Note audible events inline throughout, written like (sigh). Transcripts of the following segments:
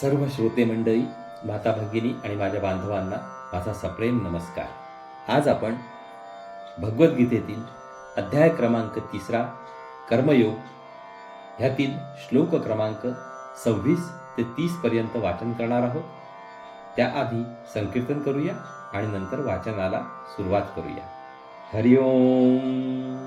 सर्व श्रोते मंडळी माता भगिनी आणि माझ्या बांधवांना माझा सप्रेम नमस्कार. आज आपण भगवद्गीतेतील अध्याय क्रमांक तिसरा कर्मयोग ह्यातील श्लोक क्रमांक सव्वीस ते तीस पर्यंत वाचन करणार आहोत. त्याआधी संकीर्तन करूया आणि नंतर वाचनाला सुरुवात करूया. हरिओम.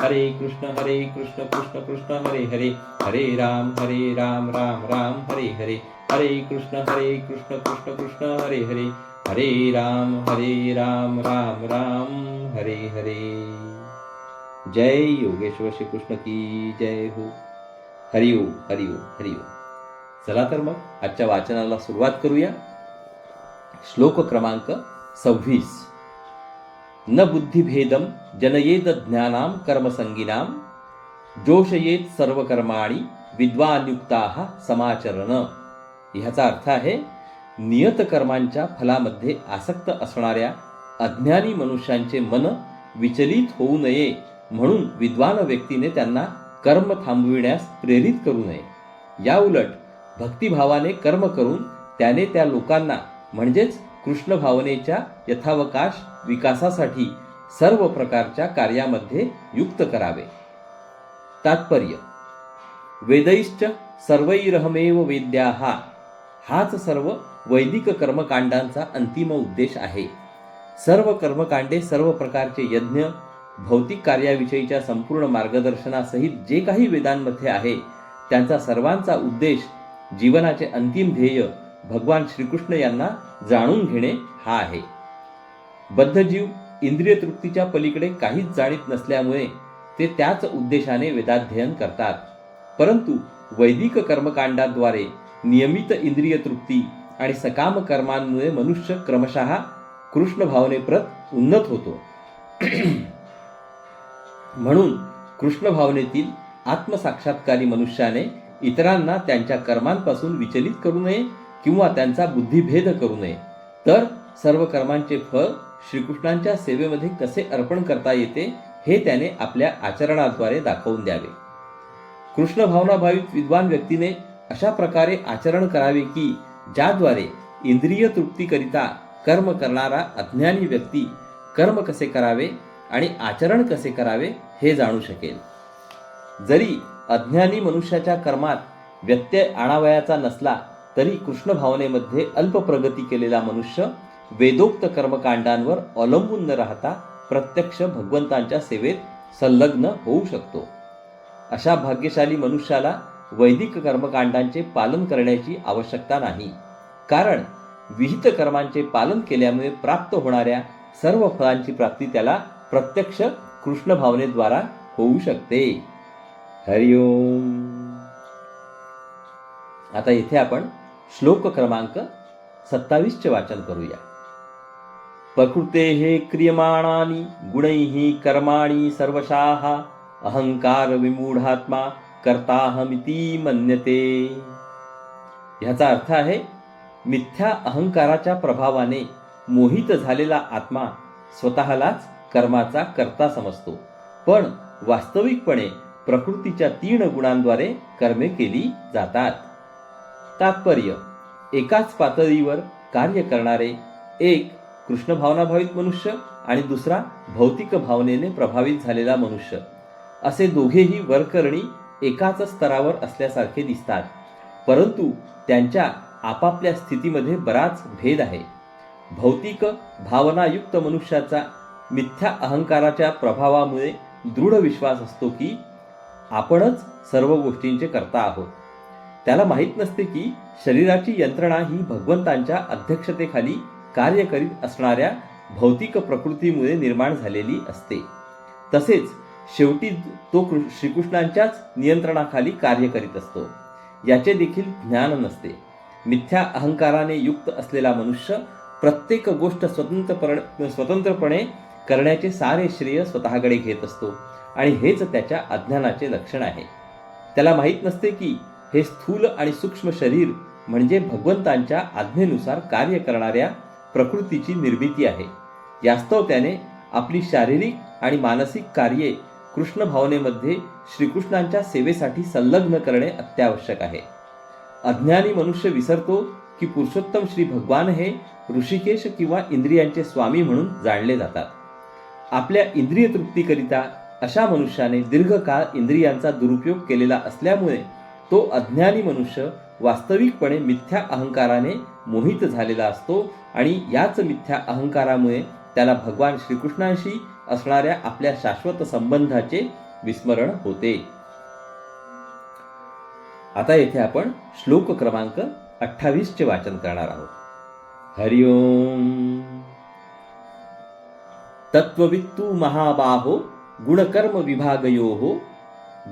हरे कृष्ण हरे कृष्ण कृष्ण कृष्ण हरे हरे. हरे राम हरे राम राम राम हरे हरे. हरे कृष्ण हरे कृष्ण कृष्ण कृष्ण हरे हरे. हरे राम हरे राम राम राम हरे हरे. जय योगेश्वर श्री कृष्ण की जय हो. हरिओ हरिओ हरिओ चला तर मग आजच्या वाचनाला सुरुवात करूया. श्लोक क्रमांक सव्वीस. न बुद्धिभेदम जनयेद ज्ञानाम कर्मसंगिनाम जोशयेत सर्व कर्माणी विद्वानयुक्ता समाचरण. ह्याचा अर्थ आहे नियत कर्मांच्या फलामध्ये आसक्त असणाऱ्या अज्ञानी मनुष्यांचे मन विचलित होऊ नये म्हणून विद्वान व्यक्तीने त्यांना कर्म थांबविण्यास प्रेरित करू नये. या उलट भक्तिभावाने कर्म करून त्याने त्या लोकांना म्हणजेच कृष्ण भावनेच्या यथावकाश विकासासाठी सर्व प्रकारच्या कार्यामध्ये युक्त करावे. तात्पर्य. वेदैश्च सर्वैरहमेव वेद्या हा हाच सर्व वैदिक कर्मकांडांचा अंतिम उद्देश आहे. सर्व कर्मकांडे सर्व प्रकारचे यज्ञ भौतिक कार्याविषयीच्या संपूर्ण मार्गदर्शनासहित जे काही वेदांमध्ये आहे त्यांचा सर्वांचा उद्देश जीवनाचे अंतिम ध्येय भगवान श्रीकृष्ण यांना जाणून घेणे हा आहे. बद्धजीव इंद्रिय तृप्तीच्या पलीकडे काहीच जाणीत नसल्यामुळे ते त्याच उद्देशाने वेदाध्ययन करतात. परंतु वैदिक कर्मकांडाद्वारे नियमित इंद्रिय तृप्ती आणि सकाम कर्मांमुळे मनुष्य क्रमशः कृष्ण भावनेप्रत उन्नत होतो. (clears throat) म्हणून कृष्ण भावनेतील आत्मसाक्षात्कारी मनुष्याने इतरांना त्यांच्या कर्मांपासून विचलित करू नये किंवा त्यांचा बुद्धिभेद करू नये. तर सर्व कर्मांचे फळ श्रीकृष्णांच्या सेवेमध्ये कसे अर्पण करता येते हे त्याने आपल्या आचरणाद्वारे दाखवून द्यावे. कृष्ण भावनाभावित विद्वान व्यक्तीने अशा प्रकारे आचरण करावे की ज्याद्वारे इंद्रिय तृप्तीकरिता कर्म करणारा अज्ञानी व्यक्ती कर्म कसे करावे आणि आचरण कसे करावे हे जाणू शकेल. जरी अज्ञानी मनुष्याच्या कर्मात व्यत्यय आणावयाचा नसला तरी कृष्ण भावनेमध्ये अल्प प्रगती केलेला मनुष्य वेदोक्त कर्मकांडांवर अवलंबून न राहता प्रत्यक्ष भगवंतांच्या सेवेत संलग्न होऊ शकतो. अशा भाग्यशाली मनुष्याला वैदिक कर्मकांडांचे पालन करण्याची आवश्यकता नाही. कारण विहित कर्मांचे पालन केल्यामुळे प्राप्त होणाऱ्या सर्व फळांची प्राप्ती त्याला प्रत्यक्ष कृष्ण भावनेद्वारा होऊ शकते. हरिओम आता इथे आपण श्लोक क्रमांक सत्तावीसचे वाचन करूया. प्रकृतेः क्रियमाणानि गुणैः कर्माणि सर्वशाः अहंकार विमूढात्मा कर्ताहमिती मन्यते। ह्याचा अर्थ आहे मिथ्या अहंकाराच्या प्रभावाने मोहित झालेला आत्मा स्वतःलाच कर्माचा कर्ता समजतो पण वास्तविकपणे प्रकृतीच्या तीन गुणांद्वारे कर्मे केली जातात. तात्पर्य एकाच पातळीवर कार्य करणारे एक कृष्ण भावनाभावित मनुष्य आणि दुसरा भौतिक भावनेने प्रभावित झालेला मनुष्य. असे दोघेही वरकरणी एकाच स्तरावर असल्यासारखे दिसतात. परंतु त्यांच्या आपापल्या स्थितीमध्ये बराच भेद आहे. भौतिक भावनायुक्त मनुष्याचा मिथ्या अहंकाराच्या प्रभावामुळे दृढ विश्वास असतो की आपणच सर्व गोष्टींचे करता आहोत. त्याला माहीत नसते की शरीराची यंत्रणा ही भगवंतांच्या अध्यक्षतेखाली कार्य करीत असणाऱ्या भौतिक प्रकृतीमुळे निर्माण झालेली असते. तसेच शेवटी तो कृ- श्रीकृष्णांच्याच नियंत्रणाखाली कार्य करीत असतो. याचे देखील ज्ञान नसते. मिथ्या अहंकाराने युक्त असलेला मनुष्य प्रत्येक गोष्ट स्वतंत्रपणे स्वतंत्रपणे करण्याचे सारे श्रेय स्वतःकडे घेत असतो आणि हेच त्याच्या अज्ञानाचे लक्षण आहे. त्याला माहीत नसते की हे स्थूल आणि सूक्ष्म शरीर म्हणजे भगवंतांच्या आज्ञेनुसार कार्य करणाऱ्या प्रकृतीची निर्मिती आहे. यास्तव त्याने आपली शारीरिक आणि मानसिक कार्ये कृष्ण भावनेमध्ये श्रीकृष्णांच्या सेवेसाठी संलग्न करणे अत्यावश्यक आहे. अज्ञानी मनुष्य विसरतो की पुरुषोत्तम श्री भगवान हे ऋषिकेश किंवा इंद्रियांचे स्वामी म्हणून जाणले जातात. आपल्या इंद्रिय तृप्तीकरिता अशा मनुष्याने दीर्घकाळ इंद्रियांचा दुरुपयोग केलेला असल्यामुळे तो अज्ञानी मनुष्य वास्तविकपणे मिथ्या अहंकाराने मोहित झालेला असतो आणि याच मिथ्या अहंकारामुळे त्याला भगवान श्रीकृष्णांशी असणाऱ्या आपल्या शाश्वत संबंधाचे विस्मरण होते. आता येथे आपण श्लोक क्रमांक अठ्ठावीस चे वाचन करणार आहोत. हरिओम तत्ववित्तू महाबाहो गुणकर्म विभागयो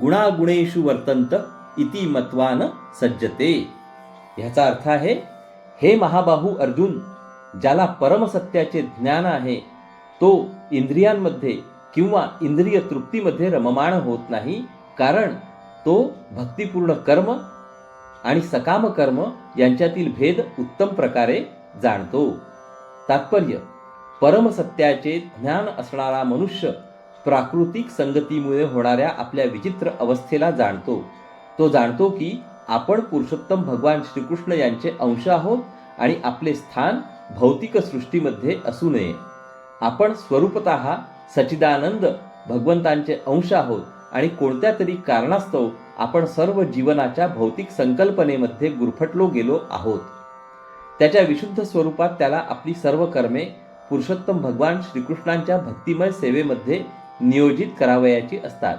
गुणागुणेषु वर्तंत इति मत्वान सज्जते. ह्याचा अर्थ आहे हे महाबाहू अर्जुन ज्याला परमसत्याचे ज्ञान आहे तो इंद्रियांमध्ये किंवा इंद्रिय तृप्तीमध्ये रममाण होत नाही कारण तो भक्तिपूर्ण कर्म आणि सकाम कर्म यांच्यातील भेद उत्तम प्रकारे जाणतो. तात्पर्य परमसत्याचे ज्ञान असणारा मनुष्य प्राकृतिक संगतीमुळे होणाऱ्या आपल्या विचित्र अवस्थेला जाणतो. तो जाणतो की आपण पुरुषोत्तम भगवान श्रीकृष्ण यांचे अंश आहोत आणि आपले स्थान भौतिक सृष्टीमध्ये असू नये. आपण स्वरूपत सचिदानंद भगवंतांचे अंश आहोत आणि कोणत्या तरी कारणास्तव आपण सर्व जीवनाच्या भौतिक संकल्पनेमध्ये गुरफटलो गेलो आहोत. त्याच्या विशुद्ध स्वरूपात त्याला आपली सर्व कर्मे पुरुषोत्तम भगवान श्रीकृष्णांच्या भक्तिमय सेवेमध्ये नियोजित करावयाची असतात.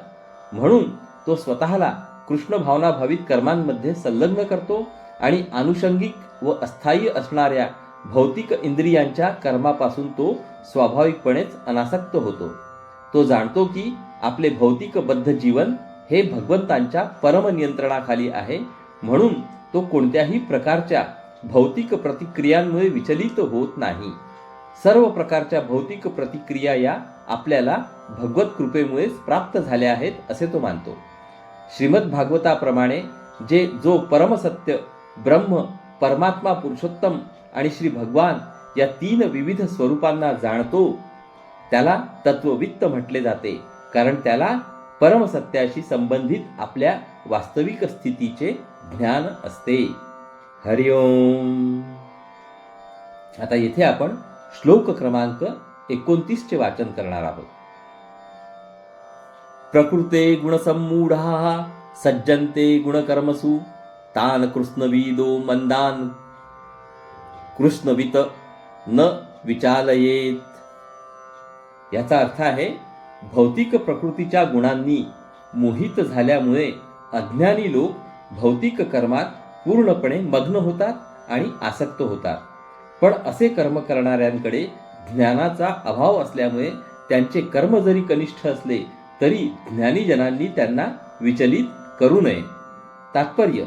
म्हणून तो स्वतःला कृष्ण भावना भावित कर्मांमध्ये संलग्न करतो आणि आनुषंगिक व अस्थायी असणाऱ्या भौतिक इंद्रियांच्या कर्मापासून तो स्वाभाविकपणेच अनासक्त होतो. तो जाणतो की आपले भौतिक बद्ध जीवन हे भगवंतांच्या परम नियंत्रणाखाली आहे म्हणून तो कोणत्याही प्रकारच्या भौतिक प्रतिक्रियांमुळे विचलित होत नाही. सर्व प्रकारच्या भौतिक प्रतिक्रिया या आपल्याला भगवत कृपेमुळेच प्राप्त झाल्या आहेत असे तो मानतो. श्रीमद भागवताप्रमाणे जे जो परमसत्य ब्रह्म परमात्मा पुरुषोत्तम आणि श्री भगवान या तीन विविध स्वरूपांना जाणतो त्याला तत्ववित्त म्हटले जाते. कारण त्याला परमसत्याशी संबंधित आपल्या वास्तविक स्थितीचे ज्ञान असते. हरिओम आता येथे आपण श्लोक क्रमांक एकोणतीसचे वाचन करणार आहोत. प्रकृते गुणसम्मूढाः सज्जन्ते गुणकर्मसु तान कृष्णविदो मंदान कृष्णवित न विचालयेत। याचा अर्थ आहे भौतिक प्रकृतीच्या गुणांनी मोहित झाल्यामुळे अज्ञानी लोक भौतिक कर्मात पूर्णपणे मग्न होतात आणि आसक्त होतात. पण असे कर्म करणाऱ्यांकडे ज्ञानाचा अभाव असल्यामुळे त्यांचे कर्म जरी कनिष्ठ असले तरी ज्ञानीजनांनी त्यांना विचलित करू नये. तात्पर्य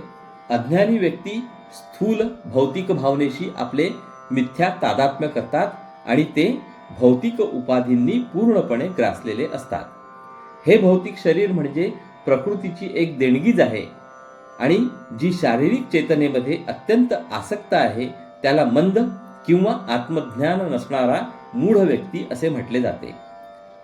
अज्ञानी व्यक्ती स्थूल भौतिक भावनेशी आपले मिथ्या तादात्म्य करतात आणि ते भौतिक उपाधींनी पूर्णपणे ग्रासलेले असतात. हे भौतिक शरीर म्हणजे प्रकृतीची एक देणगीच आहे आणि जी शारीरिक चेतनेमध्ये अत्यंत आसक्त आहे त्याला मंद किंवा आत्मज्ञान नसणारा मूढ व्यक्ती असे म्हटले जाते.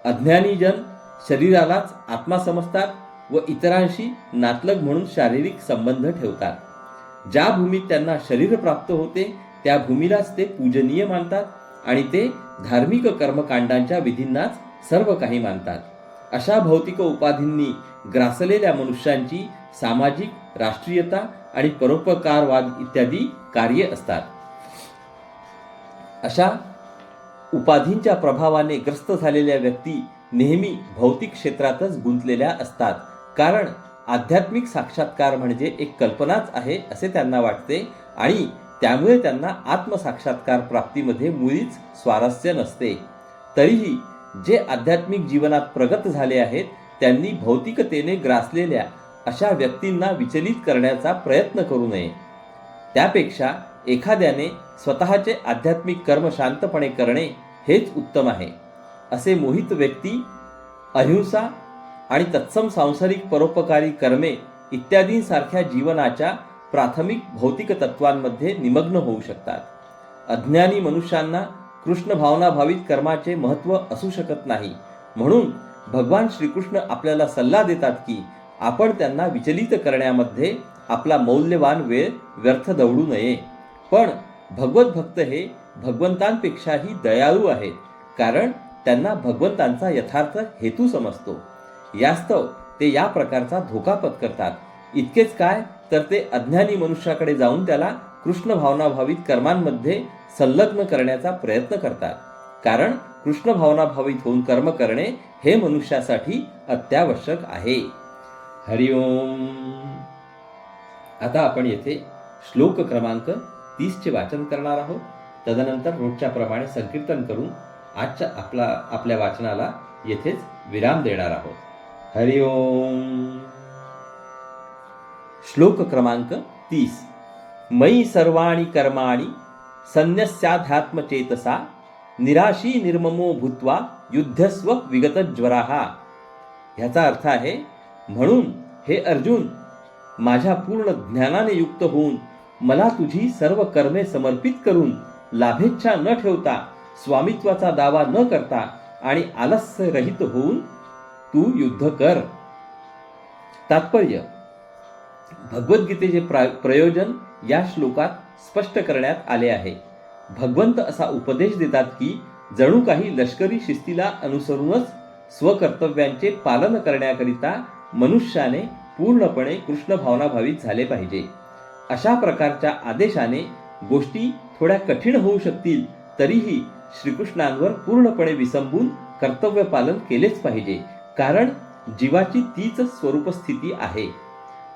अज्ञानीजन शरीरालाच आत्मा समजतात व इतरांशी नातलग म्हणून शारीरिक संबंध ठेवतात. ज्या भूमीत त्यांना शरीर प्राप्त होते त्या भूमीलाच ते पूजनीय मानतात आणि ते धार्मिक कर्मकांडांच्या विधींनाच सर्व काही मानतात. अशा भौतिक उपाधींनी ग्रासलेल्या मनुष्यांची सामाजिक राष्ट्रीयता आणि परोपकारवाद इत्यादी कार्य असतात. अशा उपाधींच्या प्रभावाने ग्रस्त झालेल्या व्यक्ती नेहमी भौतिक क्षेत्रातच गुंतलेल्या असतात. कारण आध्यात्मिक साक्षात्कार म्हणजे एक कल्पनाच आहे असे त्यांना वाटते आणि त्यामुळे त्यांना आत्मसाक्षात्कार प्राप्तीमध्ये मुळीच स्वारस्य नसते. तरीही जे आध्यात्मिक जीवनात प्रगत झाले आहेत त्यांनी भौतिकतेने ग्रासलेल्या अशा व्यक्तींना विचलित करण्याचा प्रयत्न करू नये. त्यापेक्षा एखाद्याने स्वतःचे आध्यात्मिक कर्म शांतपणे करणे हेच उत्तम आहे. असे मोहित व्यक्ती अहिंसा आणि तत्सम सांसारिक परोपकारी कर्मे इत्यादींसारख्या जीवनाच्या प्राथमिक भौतिक तत्वांमध्ये निमग्न होऊ शकतात. अज्ञानी मनुष्यांना कृष्ण भावनाभावित कर्माचे महत्त्व असू शकत नाही. म्हणून भगवान श्रीकृष्ण आपल्याला सल्ला देतात की आपण त्यांना विचलित करण्यामध्ये आपला मौल्यवान वेळ व्यर्थ दवडू नये. पण भगवत भक्त हे भगवंतांपेक्षाही दयाळू आहेत. कारण त्यांना भगवंतांचा यथार्थ हेतू समजतो. यास्तव ते या प्रकारचा धोका पत्करतात. इतकेच काय तर ते अज्ञानी मनुष्याकडे जाऊन त्याला कृष्ण भावनाभावित कर्मांमध्ये संलग्न करण्याचा प्रयत्न करतात. कारण कृष्ण भावनाभावित होऊन कर्म करणे हे मनुष्यासाठी अत्यावश्यक आहे. हरिओम आता आपण येथे श्लोक क्रमांक तीसचे वाचन करणार आहोत. तदनंतर रोजच्या प्रमाणे संकीर्तन करून आजच्या आपला आपल्या वाचनाला येथेच विराम देणार आहोत. हरिओम श्लोक क्रमांक तीस. मयी सर्वाणि कर्माणि संन्यस्याध्यात्मचेतसा निराशी निर्ममो भूत्वा युद्धस्व विगतज्वराः ह्याचा अर्थ आहे म्हणून हे अर्जुन माझ्या पूर्ण ज्ञानाने युक्त होऊन मला तुझी सर्व कर्मे समर्पित करून लाभेच्छा न ठेवता स्वामित्वाचा दावा न करता आणि आलस्य रहित होऊन तू युद्ध कर. तात्पर्य. भगवद्गीतेचे प्रयोजन या श्लोकात स्पष्ट करण्यात आले आहे. भगवंत असा उपदेश देतात की जणू काही लष्करी शिस्तीला अनुसरूनच स्वकर्तव्यांचे पालन करण्याकरिता मनुष्याने पूर्णपणे कृष्ण भावनाभावित झाले पाहिजे. अशा प्रकारच्या आदेशाने गोष्टी थोड्या कठीण होऊ शकतील तरीही श्रीकृष्णांवर पूर्णपणे विसंबून कर्तव्य पालन केलेच पाहिजे. कारण जीवाची तीच स्वरूप स्थिती आहे.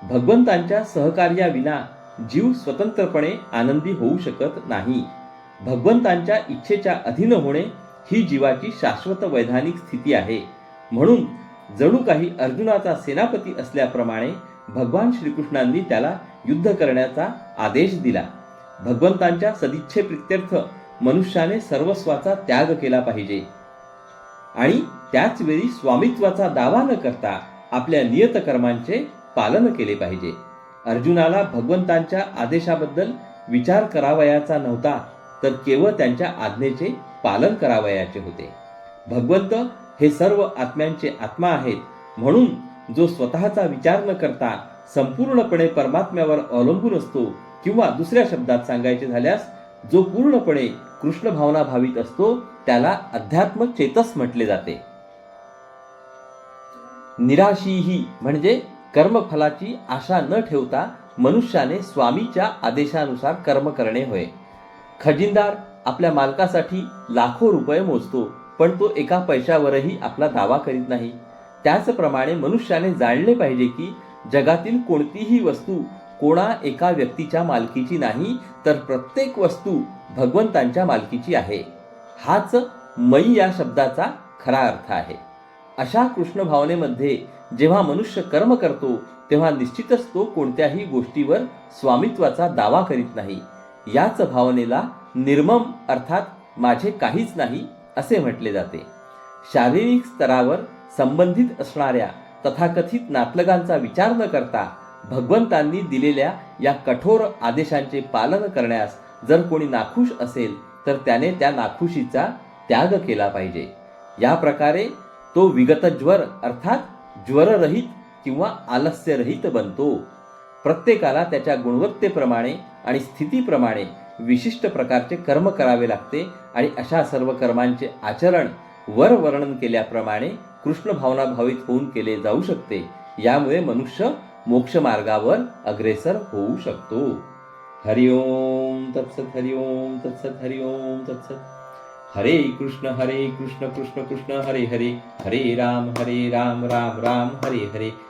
भगवंतांच्या सहकार्याविना जीव स्वतंत्रपणे आनंदी होऊ शकत नाही. भगवंतांच्या इच्छेच्या अधीन होणे ही जीवाची शाश्वत वैधानिक स्थिती आहे. म्हणून जणू काही अर्जुनाचा सेनापती असल्याप्रमाणे भगवान श्रीकृष्णांनी त्याला युद्ध करण्याचा आदेश दिला. भगवंतांच्या सदिच्छे प्रित्यर्थ मनुष्याने सर्वस्वाचा त्याग केला पाहिजे. आणि त्याच वेळी स्वामित्वाचा दावा न करता आपल्या नियत कर्मांचे पालन केले पाहिजे. अर्जुनाला भगवंतांच्या आदेशाबद्दल विचार करावयाचा नव्हता तर केवळ त्यांच्या आज्ञेचे पालन करावयाचे होते. भगवंत हे सर्व आत्म्यांचे आत्मा आहेत म्हणून जो स्वतःचा विचार न करता संपूर्णपणे परमात्म्यावर अवलंबून असतो किंवा दुसऱ्या शब्दात सांगायचे झाल्यास जो पूर्णपणे कृष्ण भावना भावित असतो त्याला अध्यात्म चेतस म्हटले जाते. निराशीही म्हणजे कर्मफलाची आशा न ठेवता मनुष्याने स्वामीच्या आदेशानुसार कर्म करणे होय. खजिनदार आपल्या मालकासाठी लाखो रुपये मोजतो पण तो एका पैशावरही आपला दावा करीत नाही. त्याचप्रमाणे मनुष्याने जाणले पाहिजे की जगातील कोणतीही वस्तू कोणा एका व्यक्तीच्या मालकीची नाही तर प्रत्येक वस्तू भगवंतांच्या मालकीची आहे. हाच मयी या शब्दाचा खरा अर्थ आहे. अशा कृष्ण भावनेमध्ये जेव्हा मनुष्य कर्म करतो तेव्हा निश्चितच तो कोणत्याही गोष्टीवर स्वामित्वाचा दावा करीत नाही. याच भावनेला निर्मम अर्थात माझे काहीच नाही असे म्हटले जाते. शारीरिक स्तरावर संबंधित असणाऱ्या तथाकथित नातलगांचा विचार न करता भगवंतांनी दिलेल्या या कठोर आदेशांचे पालन करण्यास जर कोणी नाखुश असेल तर त्याने त्या नाखुशीचा त्याग केला पाहिजे. या प्रकारे तो विगतज्वर अर्थात ज्वररहित किंवा आलस्यरहित बनतो. प्रत्येकाला त्याच्या गुणवत्तेप्रमाणे आणि स्थितीप्रमाणे विशिष्ट प्रकारचे कर्म करावे लागते आणि अशा सर्व कर्मांचे आचरण वर वर्णन केल्याप्रमाणे कृष्ण भावना भावित होऊन केले जाऊ शकते. यामुळे मनुष्य मोक्ष मार्गावर अग्रेसर होऊ शकतो. हरिओम तत्सत हरिओम तत्सत हरिओम तत्सत. हरे कृष्ण हरे कृष्ण कृष्ण कृष्ण हरे हरे. हरे राम हरे राम राम राम हरे हरे.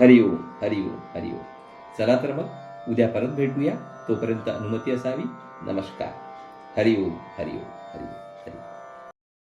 हरिओम हरिओम हरिओम चला तर मग उद्या परत भेटूया. तोपर्यंत अनुमती असावी. नमस्कार. हरिओम हरिओम